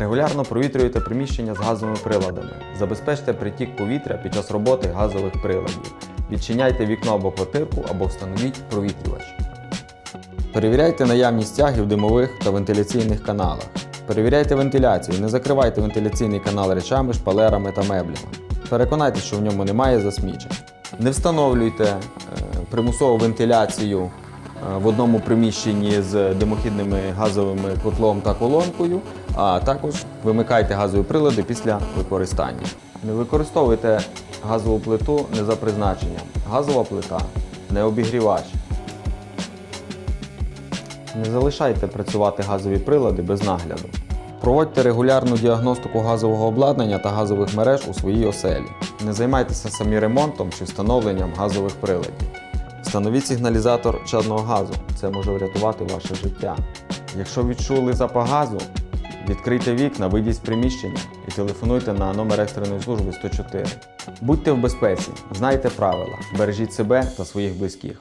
Регулярно провітрюйте приміщення з газовими приладами. Забезпечте притік повітря під час роботи газових приладів. Відчиняйте вікно або квартирку або встановіть провітрювач. Перевіряйте наявність тяги в димових та вентиляційних каналах. Перевіряйте вентиляцію, не закривайте вентиляційний канал речами, шпалерами та меблями. Переконайтеся, що в ньому немає засмічень. Не встановлюйте е, примусову вентиляцію е, в одному приміщенні з димохідними газовими котлом та колонкою, а також вимикайте газові прилади після використання. Не використовуйте газову плиту не за призначенням. Газова плита не обігрівач. Не залишайте працювати газові прилади без нагляду. Проводьте регулярну діагностику газового обладнання та газових мереж у своїй оселі. Не займайтеся самі ремонтом чи встановленням газових приладів. Встановіть сигналізатор чадного газу. Це може врятувати ваше життя. Якщо відчули запах газу, відкрийте вікна, вийдіть з приміщення і телефонуйте на номер екстреної служби 104. Будьте в безпеці, знайте правила, бережіть себе та своїх близьких.